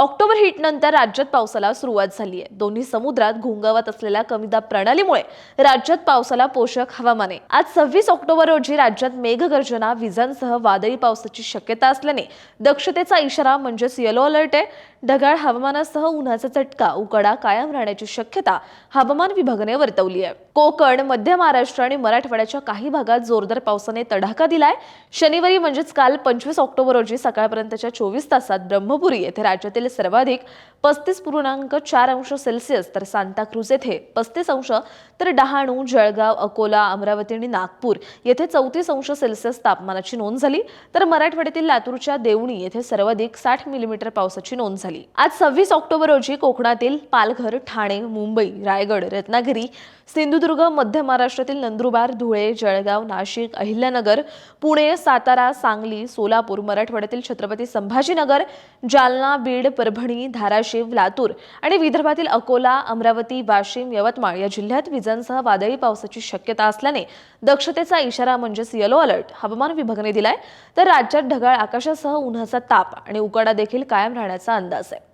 October हिटनंतर राज्यात पावसाला सुरुवात झाली आहे. दोन्ही समुद्रात घोंगावत असलेल्या कमी दाब प्रणालीमुळे राज्यात पावसाला पोषक हवामान. आहे आज सव्वीस ऑक्टोबर रोजी राज्यात मेघगर्जना विजांसह वादळी पावसाची शक्यता असल्याने दक्षतेचा इशारा म्हणजेच येलो अलर्ट आहे. ढगाळ हवामानासह उन्हाचा चटका उकडा कायम राहण्याची शक्यता हवामान विभागाने वर्तवली आहे. कोकण मध्य महाराष्ट्र आणि मराठवाड्याच्या काही भागात जोरदार पावसाने तडाखा दिलाय. शनिवारी म्हणजेच काल पंचवीस ऑक्टोबर रोजी सकाळपर्यंतच्या चोवीस तासात ब्रह्मपुरी येथे राज्यातील सर्वाधिक पस्तीस पूर्णांक चार अंश सेल्सिअस तर सांताक्रूज येथे पस्तीस अंश तर डहाणू जळगाव अकोला अमरावती आणि नागपूर येथे चौतीस अंश सेल्सिअस तापमानाची नोंद झाली. तर मराठवाड्यातील लातूरच्या देवणी येथे सर्वाधिक साठ मिलीमीटर पावसाची नोंद झाली. आज सव्वीस ऑक्टोबर रोजी कोकणातील पालघर ठाणे मुंबई रायगड रत्नागिरी सिंधुदुर्ग मध्य महाराष्ट्रातील नंदुरबार धुळे जळगाव नाशिक अहिल्यानगर पुणे सातारा सांगली सोलापूर मराठवाड्यातील छत्रपती संभाजीनगर जालना बीड परभणी धाराशिव लातूर आणि विदर्भातील अकोला अमरावती वाशिम यवतमाळ या जिल्ह्यात विजांसह वादळी पावसाची शक्यता असल्याने दक्षतेचा इशारा म्हणजेच येलो अलर्ट हवामान विभागाने दिलाय. तर राज्यात ढगाळ आकाशासह उन्हाचा ताप आणि उकाडा देखील कायम राहण्याचा अंदाज आहे.